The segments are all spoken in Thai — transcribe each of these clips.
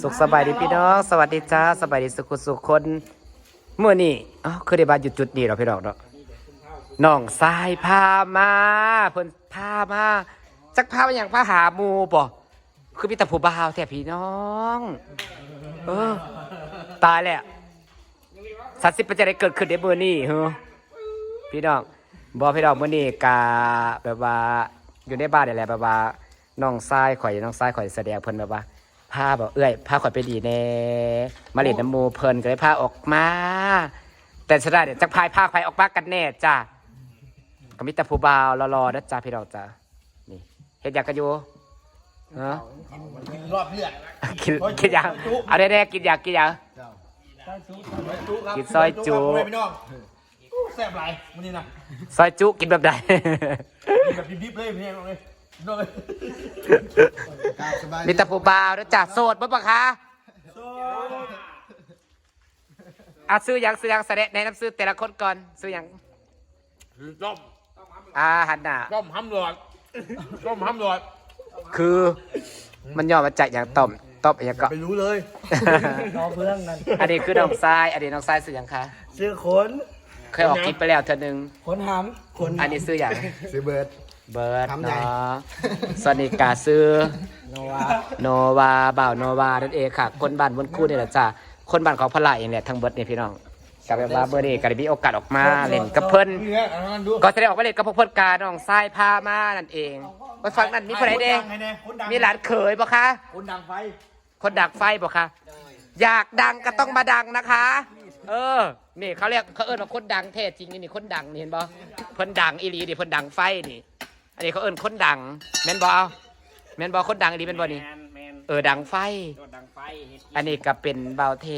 สุขสบายดีพี่น้องสวัสดีจ้าสบายดีสุขสุขคนเมื่อนี้อ๋อคือได้บานอยู่จุดนี้เหราพี่น้องเนาะน้องสายพามาเพิ่นพามาจักพามาอย่างพาหาหมูป่คือพี่ตาผู้บ่าวแท้พี่น้อง เออ ตายแล้วสัตว์สิบป็นจะได้เกิดขึ้นในเมื่อนี้เฮ้อพี่น้องบอกพี่น้องเมื่อนี้กาแบบว่าอยู่ในบ้านนี่แหละแบบว่าน้องทรายข่อยน้องทรายข่อยแสดงเพิ่นแบบว่า พาบอกเอ้ยพาข่อยไปดีแน่มาเล่นน้ำหมูเพิ่นก็เลยพาออกมา แต่สุดท้ายเดี๋ยวจักพายพาใครออกมากันแน่จ้าก็มีแต่ผู้บ่าวรอๆนะจ้าพี่น้องจ้านี่เฮ็ดหยังกันอยู่เนาะกินรอบเลือดกินกินหยังเอาแน่ๆกินหยังกินหยังกินซอยจุครับพี่น้องแซ่บหลายวันนี้นะซอยจุกินแบบใดกินแบบดิบๆเลยพี่น้องเลย น้องเลยมีแต่ผู้บ่าวนะจ้าโสดบ่ปะคะอะซื้อหยังซื้อหยังแสดงแนะนำซื้อแต่ละคนก่อนซื้อหยังต้มอ่าหันหน้าต้มห้ำหลอดต้มห้ำหลอด คือมันย่อมาจากอย่างต้มต้มอย่างก็ไปรู้เลยรอเพื่อนนั่นอันนี้คือน้องทรายอันนี้น้องทรายซื้อหยังคะซื้อขนเคยออกคลิปไปแล้วเธอหนึ่งขนหำขนอันนี้ซื้ออย่างซื้อเบิร์ด เบิร์ดทำใหญ่เนาะสวนิกาซื้อโนวาโนวาบ่าวโนวานั่นเองค่ะ คนบ้านบนคู่นี่แหละจ้าคนบ้านของพลายเองแหละทั้งเบิร์ดเนี่ยพี่น้องกับแบบว่าเบอร์นี้ก็ได้มีโอกาสออกมาเล่นกับเพิ่นนี่นะเอามาดูก็จะได้ออกมาเล่นกับพวกเพิ่นกาน้องทรายพามานั่นเองไปฟังนั่นมีคนไหนเด้คนดังไงเนี่ยคนดังมีหลานเขยบ่คะคนดังไฟ คนดักไฟบ่คะอยากดังก็ต้องมาดังนะคะ เออ นี่เขาเรียกเขาเอิ้นว่าคนดังแท้จริงนี่นี่คนดังนี่เห็นบ่เพิ่นดังอีหลีนี่เพิ่นดังไฟนี่ อันนี้เขาเอิ้นคนดัง แม่นบ่เอาแม่นบ่คนดังอีหลีแม่นบ่นี่แมนแมนเออดังไฟ โดดดังไฟเฮ็ดอันนี้ก็เป็นเบาเท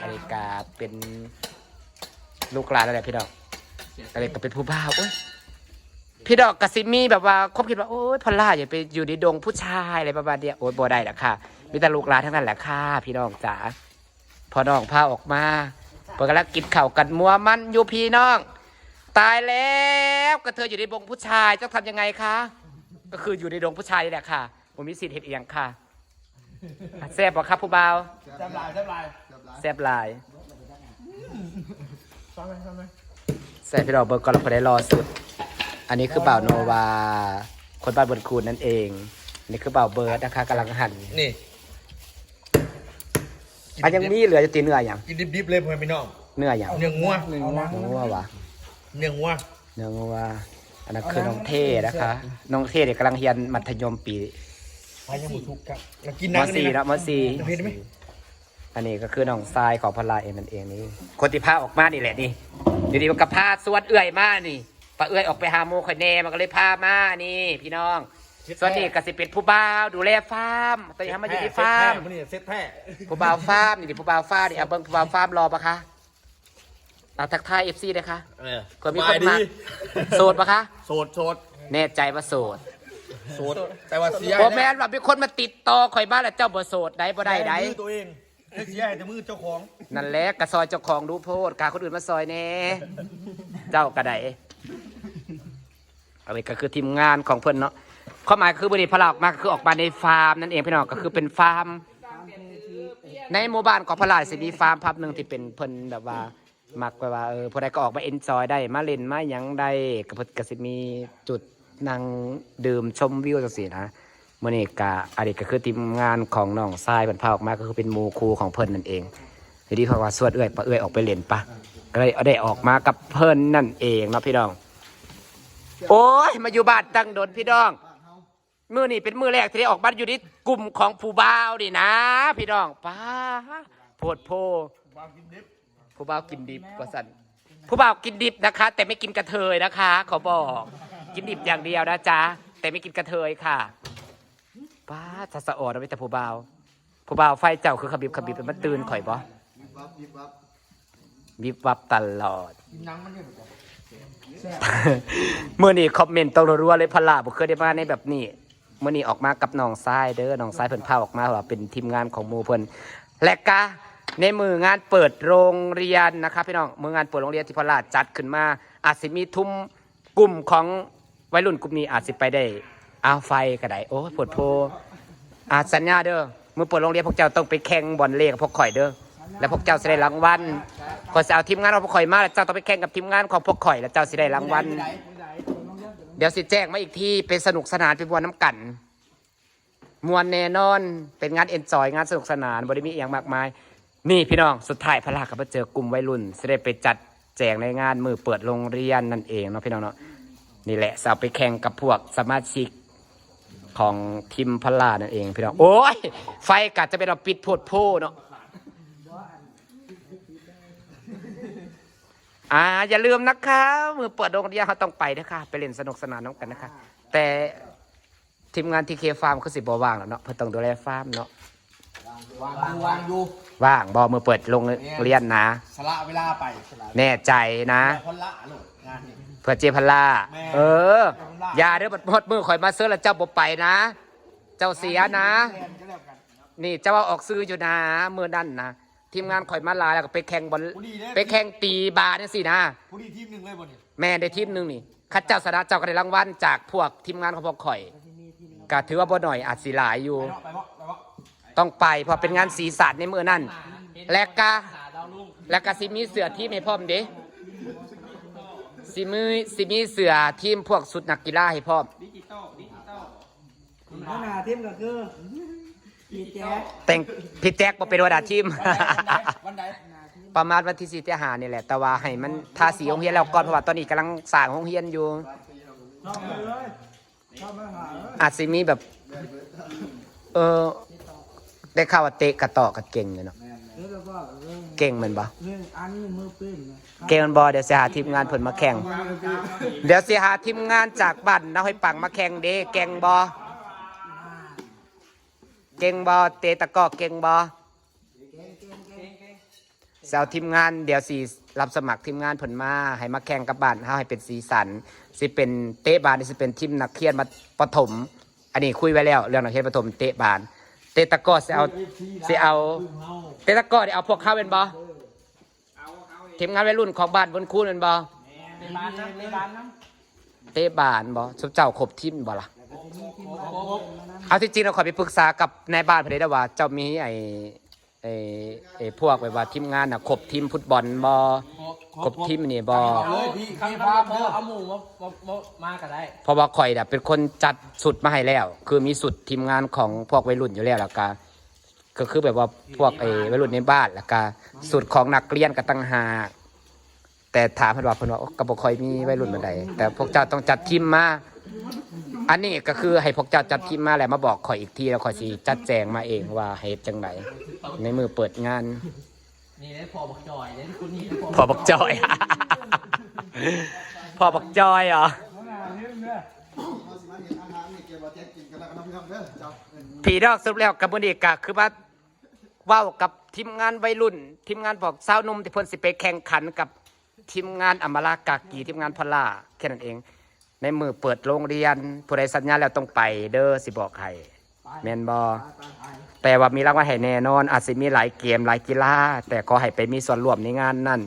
อันนี้ก็เป็นลูกหลานอะไรพี่ดอกอันนี้ก็เป็นผู้บ่าวโอ้ยพี่ดอกกสิมีแบบว่าคบคิดว่าโอ้ยพอล่าอย่าไปอยู่ในดงผู้ชายอะไรประมาณเนี้ยโอ้ยบ่ได้ละค่ะ มีแต่ลูกหลานทั้งนั้นแหละค่ะพี่น้องจ๋าพอน้องพาออกมาเปิดกำลังกินข้าวกันมัวมันอยู่พี่น้อง ตายแล้วก็เธออยู่ในดงผู้ชายจะทำยังไงคะ ก็คืออยู่ในดงผู้ชายนี่แหละค่ะผมมีสิทธิ์เห็นเอียงค่ะอะแซ่บบ่ครับผู้บ่าวแซ่บหลายแซ่บหลายแซ่บหลายซ้ำไหมซ้ำไหมแซ่บพี่เราเบิร์ก่อนเราพอได้รอสุด อันนี้คือบ่าวโนวา คนบ้านบนคูนนั่นเองอันนี้คือบ่าวเบิร์ดนะคะกำลังหั่นนี่อันยังมีเหลือจะตีเนื้ออย่างกินดิบๆเลยพ่อพี่น้องเนื้ออย่างเนื้องัวเนื้อวะ เนื้องัวเนื้อวะอันนั้นคือน้องเท่นะคะ น้องเท่เนี่ยกำลังเรียนมัธยมปีไปยังหมดทุกครับมากินมน้ำสี่นี่แล้วมสี่จะเผ็ดไหมอันนี้ก็คือน้องทรายของพลาเองนั่นเองนี่คนที่พาออกมานี่แหละนี่อยู่ดีมันก็พาสวดเอื่อยมานี่ปะเอื่อยออกไปหาโมคอยแน่มันก็เลยพามานี่ พี่น้องส่วนนี้ก็สิเป็นผู้บ่าวดูแลฟาร์มตอนนี้ทำมาอยู่ที่ฟาร์มมันนี่เซ็ตแท้ผู้บ่าวฟาร์มนี่ดิผู้บ่าวฟาร์มนี่เอาเบิ้งผู้บ่าวฟาร์มรอปะคะเอาทักทายเอฟซีเลยค่ะเออก็มีคนสบยมาดีโสดปะคะ โสดโสดแน่ใจว่าโสดโสดแต่ว่าเสียโอแมนว่ามีคนมาติดต่อข่อยบ้านแล้วเจ้าบ่โสดได้บ่ได้ได้มือตัวเองให้เสียให้แต่มือเจ้าของ นั่นแหละกระซอยเจ้าของรู้โพดกาคนอื่นมาซอยแน่เจ้ากระไดอันนี้ก็คือทีมงานของเพื่อนเนาะความหมายคือบันนี้พลาออกมาก็คือออกมาในฟาร์มนั่นเองพี่น้องก็คือเป็นฟาร์ม ในหมู่บ้านของพลาสิมีฟาร์มพับหนึ่งที่เป็นเพิ่นแบบว่า มักแบบว่าเออผู้ใดก็ออกมาเอนจอยได้มาเล่นมาหยังได้ก็เพิ่นก็สิมีจุดนั่งดื่มชมวิวจังซี่นะมื้อนี้ก็อันนี้ก็คือทีมงานของน้องทรายเพิ่นพาออกมาก็คือเป็นหมู่ครูของเพิ่นนั่นเองทีนี้เพราะว่าสวดเอื้อยปะเอื้อยออกไปเล่นปะก็เลยได้ออกมากับเพิ่นนั่นเองเนาะพี่น้อง โอ้ยมาอยู่บ้านตั้งโดนพี่น้อง มือนี่เป็นมือแรกที่ได้ออกบ้านอยู่ในกลุ่มของผู้บ่าวนี่นะ พี่น้องป้าโพดโพ ผู้บ่าวกินดิบว่าสันผู้บ่าวกินดิบนะคะ แต่ไม่กินกระเทยนะคะ ขอบอกกินดิบอย่างเดียวนะจ๊ะแต่ไม่กินกระเทยค่ะป้าจะสะออดเอาไว้แต่ผู้บ่าวผู้บ่าวไฟเจ้าคือขบิบขบิบมันตื่นข่อยบ่วิบวับวิบวับตลอดเมื่อนี้คอมเมนต์ต้องรัวเลยพลาบุเคยได้มาในแบบนี้เมื่อนี้ออกมากับน้องทรายเด้อน้องทรายเพิ่นพาออกมาว่าเป็นทีมงานของหมูเพิ่นและกะ ในมืองานเปิดโรงเรียนนะครับพี่น้องมืองานเปิดโรงเรียนที่พลาจัดขึ้นมา อาจสิมีทุ่มกลุ่มของวัยรุ่นกลุ่มนี้อาจสิไปได้เอาไฟก็ไดโอ้ปวดโพอาสัญญาเด้อมือเปิดโรงเรียนพวกเจ้าต้องไปแข่งบอลเล่กับพวกข่อยเด้อแล้วพวกเจ้าสิได้รางวัลก็จะเอาทีมงานของพวกข่อยมาแล้วเจ้าต้องไปแข่งกับทีมงานของพวกข่อยแล้วเจ้าสิได้รางวัลเดี๋ยวสิแจ้งมาอีกที่เป็นสนุกสนานเป็นบวนน้ำกันมวนแน่นอนเป็นงานเอนจอยงานสนุกสนานบริมีอหย่างมากมาย นี่พี่น้องสุดท้ายพระลากับมาเจอกลุ่มวัยรุ่นจะได้ไปจัดแจงในงานมือเปิดโรงเรียนนั่นเองเนาะพี่น้องเนาะนี่แหละสาวไปแข่งกับพวกสมาชิกของทีมพระลานั่นเองพี่น้องโอ้ยไฟกัดจะเป็นเราปิดโพดโพเนาะอ่าอย่าลืมนะคะมือเปิดโรงเรียนเขาต้องไปนะคะไปเล่นสนุกสนานน้องกันนะคะ แต่ทีมงานทีเคฟาร์มคือสิบว่างแล้วเนาะเพื่อต้องดูแลฟาร์มเนาะ วางวางอยู่ว่างบอมือเปิดโรงเรียนนะ สละเวลาไปแน่ใจนะ คนละลูกงานนี่ เพื่อเจพัลล่าแม่ เออ อย่าเด้อบัดหมดมือข่อยมาเสื้อแล้วเจ้าบ่ไปนะ เจ้าเสียนะแทนก็แล้วกันนี่เจ้าว่าออกซื้ออยู่นะมือนั่นนะทีมงานข่อยมาหลายแล้วก็ไปแข่งบอลผู้ดีเด้ไปแข่งตีบาสนี่สินะ ผู้ดีทีมหนึ่งเลยบ่นี่แม่ได้ทีมหนึงนี่คัดเจ้าสนะเจ้าก็ได้รางวัลจากพวกทีมงานของพวกข่อยก็ถือว่าบ่หน่อยอาจสิหลายอยู่ ไปเนาะไปเนาะไปเนาะ ต้องไปเพราะเป็นงานสีสันในมือนั่นและกะและกะสิมีเสือทีมให้พร้อมเด้สิมีสิมีเสือทีมพวกสุดนักกีฬาให้พร้อมขนาดทีมก็คือพี่แจ๊คแต่งพี่แจ็คบ่เป็นวดาทีม วันใดประมาณวันที่สี่ที่หานี่แหละ แต่ว่าให้มันทาสีโรงเรียนแล้วก่อนเพราะว่าตอนนี้กำลังสร้างโรงเรียนอยู่ชอบไปเลยชอบมาหาเลยอาจสิมีแบบ เออ ได้ข่าวว่าเตะกระต่อกับเก่งเลยเนาะเดี๋ยวก็เรื่องเก่งแมันบ่เรื่องอันนี้มือปืนนะเก่งแมันบ่เดี๋ยวสิหาทีมงานเพิ่นมาแข่ง เดี๋ยวสิหาทีมงานจากบ้านนาห้อยปังมาแข่งเด้เก่งบ่เก่งบ่เตะตะกร้อเก่งบ่เสาทีมงานเดี๋ยวสิรับสมัครทีมงานผลมา ให้มาแข่งกับบ้านเฮาให้เป็นสีสันสิเป็นเตะบานนี่สิเป็นทีมนักเรียนมาปฐมอันนี้คุยไว้แล้ว เรื่องนักเรียนปฐมเตะบาน เตตะกอสิเอาสิเอา เตตะกอเดี๋ยวเอาพวกเขาเป็นบ่ทีมงานวัยรุ่นของบ้านบนคูนเป็นบ่ในบ้านนะในบ้านนะเตบานบ่สุเจ้าครบทีมบ่ล่ะเอาที่จริงเราขอไปปรึกษากับนายบ้านเพอได้ว่า เจ้ามีไอ้ไอ้ไอ้พวกแบบว่าทีมงานน่ะครบทีมฟุตบอลบ่ค รบทีมนี่บ่เอาเลยพี่คำพี่พาพาเบเด้อเอาหมูมามามามาก็ได้เพราะว่าข่อยน่ะเป็นคนจัดสุดมาให้แล้ว คือมีสุดทีมงานของพวกวัยรุ่นอยู่แล้วแล้วก็ก็คือแบบว่าพวกไอ้วัยรุ่นในบ้านแล้วก็สุดของนักเรียนก็ตั้งหากแต่ถามเพิ่นว่าเพิ่นว่าโอ้ก็บ่ค่อยมีวัยรุ่นปานใดแต่พวกเจ้าต้องจัดทีมมาอันนี้ก็คือให้พวกเจ้าจัดทีมมาแล้วมาบอกข่อยอีกทีแล้วข่อยสิจัดแจงมาเองว่าเหตุจังไดในมือเปิดงาน นี่ได้พอบักจอยได้คุณนี่พอพอบักจอย พอบักจอยเหรอผีดอกสรุปแล้วกับมือดีกะคือว่าว้ากับทีมงานวัยรุ่น ทีมงานบอกสาวนุ่มที่เพิ่นสิไปแข่งขันกับทีมงานอมรากากีทีมงานพลาแค่นั้นเอง ในมือเปิดโรงเรียนผู้ใดสัญญาแล้วต้องไปเด้อสิบอกให้ แมนบอแต่ว่ามีรางวัลให้แน่นอน อาจจะมีหลายเกมหลายกีฬาแต่ขอให้ไปมีส่วนร่วมในงานนั่น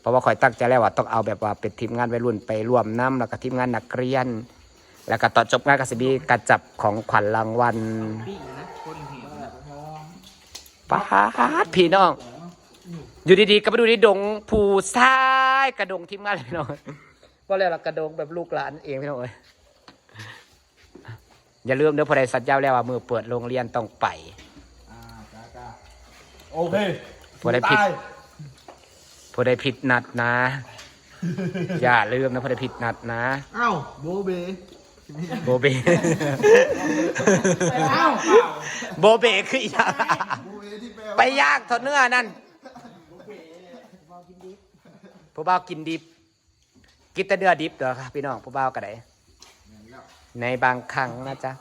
เพราะว่าคอยตั้งใจแล้วว่าต้องเอาแบบว่าเป็นทีมงานวัยรุ่นไปร่วมน้ำแล้วก็ทีมงานนักเรียน แล้วก็ตอนจบงานก็จะมีการจับของขวัญรางวัลป้าพี่น้อง อยู่ดีๆก็ไปดูที่ดงผูซ้ายกระดงทีมงานเลยน้องว่าแล้วกระดงแบบลูกหลานเองพี่น้องเอ้ย อย่าลืมเด้อพอได้สัญญาแล้วว่ามือเปิดโรงเรียนต้องไป อ่าจ้าจ้าโอเคบ่ได้ผิด ตายผู้ใดผิดนัดนะ อย่าลืมนะผู้ใดผิดนัดนะ เอ้าโบเบโบเบ เอ้าโบเบคืออีหยังไปย่างทอดเนื้อนั่นผู้บ่าวกินดิบ กินแต่เนื้อดิบเด้อครับพี่น้องผู้บ่าวก็ได้ ในบางครั้งนะจ๊ะ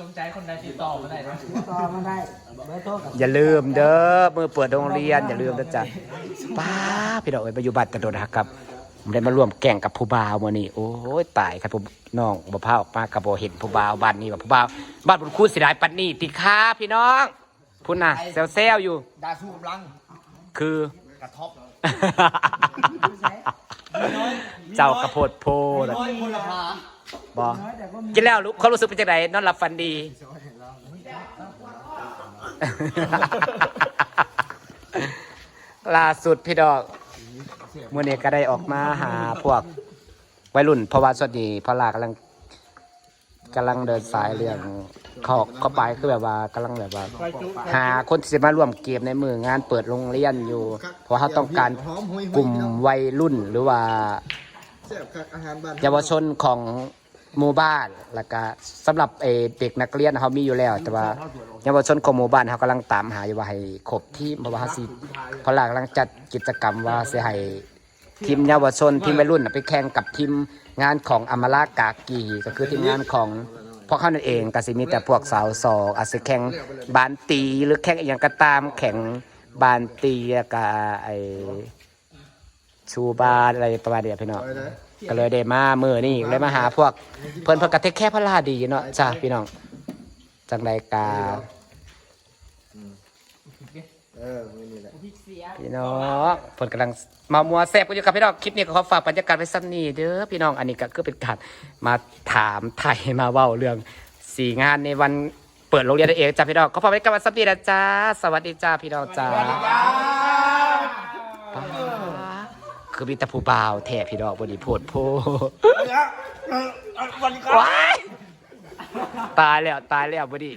สนใจคนใดติดต่อมาได้นะต่อมาได้เบอร์โทรกับอย่าลืมเด้อมือเปิดโรงเรียน อย่าลืมนะจ๊ะป้าพี่น้องเอ้ยมาอยู่บัตรกระโดดหักครับผมได้มาร่วมแก่งกับผู้บ่าวมื่อนี้โอ้ยตายครับผมน้องบ่พาออกมากับบ่เห็นผู้บ่าวบ้านนี้ว่าผู้บ่าวบ้านบุญคุณสิได้ปันนี่ติค้าพี่น้องพุ่นน่ะเซลๆอยู่ ดาสู้กำลังคือ กระท็อปเจ้ากระโพดโพดน้อยคนละพา บอกินแล้วรู้เขารู้สึกเป็นจังไดนอนหลับฝันดี ล่าสุดพี่ดอกมื่อนี้ก็ได้ออกมาหาพวกวัยรุ่นเพราะว่าสวัสดีพระลากำลังกำลังเดินสายเรื่องเขาเข้าไปคือแบบว่ากำลังแบบว่า หาคนที่จะมาร่วมเกมในมืองานเปิดโรงเรียนอยู่ เพราะเขาต้องการกลุ่มวัยรุ่นหรือว่าแซ่บคักอาหารบ้านเยาวชนของ หมู่บ้านแล้วก็สำหรับเออเด็กนักเรียนเขามีอยู่แล้ว แต่ว่าเยาวชนของหมู่บ้านเขากำลังตามหาอยู่ว่าให้ครบที่เพราะว่าเขาสิเพราะหลักกำลังจัดกิจกรรมว่าสิให้ทีมเยาวชนทีมวัยรุ่นน่ะไปแข่งกับทีมงานของอมรากากีก็คือทีมงานของพวกเขานั่นเองก็สิมีแต่พวกสาวสองอาจจะแข่งบานตีหรือแข่งอหย่างก็ตามแข่งบานตีกับไอชูบาอะไรประมาณเนี้ยพี่น้อง ไปเลย ก็เลยได้มามือนี่เลยมาหาพวก เพิ่นเพิ่นกระเทคแค่พระลาดีเนาะจ้าพี่น้อง จังใดกาเออไม่นี่แหละพี่น้องเพิ่นกำลังมามัวแซ่บกันอยู่กับพี่น้องคลิปนี้ก็ขอฝากบรรยากาศไว้ซ้ำนี่เด้อพี่น้องอันนี้ก็คือเป็นการมาถามไทยมาเว้าเรื่องสีงานในวันเปิดโรงเรียนเองจ้าพี่น้องขอฝากบรรยากาศไว้ซ้ำนี่นะจ้าสวัสดีจ้าพี่น้องจ้า คือมีแต่ผู้บ่าวแท้พี่น้องบดีโพดโพวันนี้ครับว้ายตายแล้วตายแล้วบดี